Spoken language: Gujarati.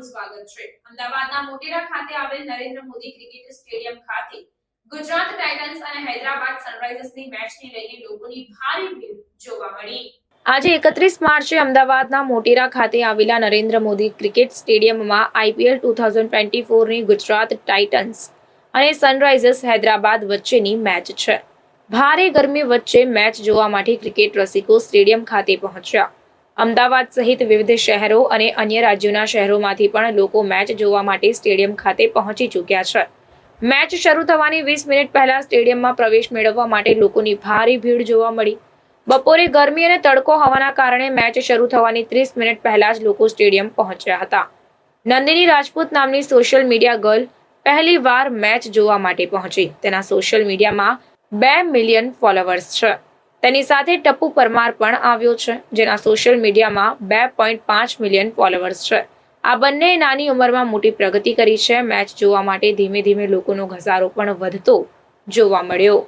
આપનું સ્વાગત છે. અમદાવાદના મોટેરા ખાતે આવેલ નરેન્દ્ર મોદી ક્રિકેટ સ્ટેડિયમ ખાતે ગુજરાત ટાઇટન્સ અને હૈદરાબાદ સનરાઇઝર્સની મેચને લઈને લોકોની ભારે ભીડ જોવા મળી. આજે એકત્રીસ માર્ચે અમદાવાદના મોટેરા ખાતે આવેલા નરેન્દ્ર મોદી ક્રિકેટ સ્ટેડિયમમાં આઈપીએલ ટુ થાઉઝન્ડ ટ્વેન્ટી ફોરની ગુજરાત ટાઇટન્સ અને સનરાઇઝર્સ હૈદરાબાદ વચ્ચેની મેચ છે. ભારે ગરમી વચ્ચે મેચ જોવા માટે ક્રિકેટ રસિકો સ્ટેડિયમ ખાતે પહોંચ્યા. અમદાવાદ સહિત વિવિધ શહેરો અને અન્ય રાજ્યોના શહેરોમાંથી પણ લોકો મેચ જોવા માટે સ્ટેડિયમ ખાતે પહોંચી ચૂક્યા છે. મેચ શરૂ થવાની વીસ મિનિટ પહેલા સ્ટેડિયમમાં પ્રવેશ મેળવવા માટે લોકોની ભારે ભીડ જોવા મળી. બપોરે ગરમી અને તડકો હોવાના કારણે મેચ શરૂ થવાની ત્રીસ મિનિટ પહેલા જ લોકો સ્ટેડિયમ પહોંચ્યા હતા. નંદિની રાજપૂત નામની સોશિયલ મીડિયા ગર્લ પહેલી વાર મેચ જોવા માટે પહોંચી. તેના સોશિયલ મીડિયામાં બે મિલિયન ફોલોવર્સ છે. તેની સાથે ટપ્પુ પરમાર પણ આવ્યો છે, જેના સોશિયલ મીડિયામાં બે પોઈન્ટ પાંચ મિલિયન ફોલોવર્સ છે. આ બંને નાની ઉંમરમાં મોટી પ્રગતિ કરી છે. મેચ જોવા માટે ધીમે ધીમે લોકોનો ઘસારો પણ વધતો જોવા મળ્યો.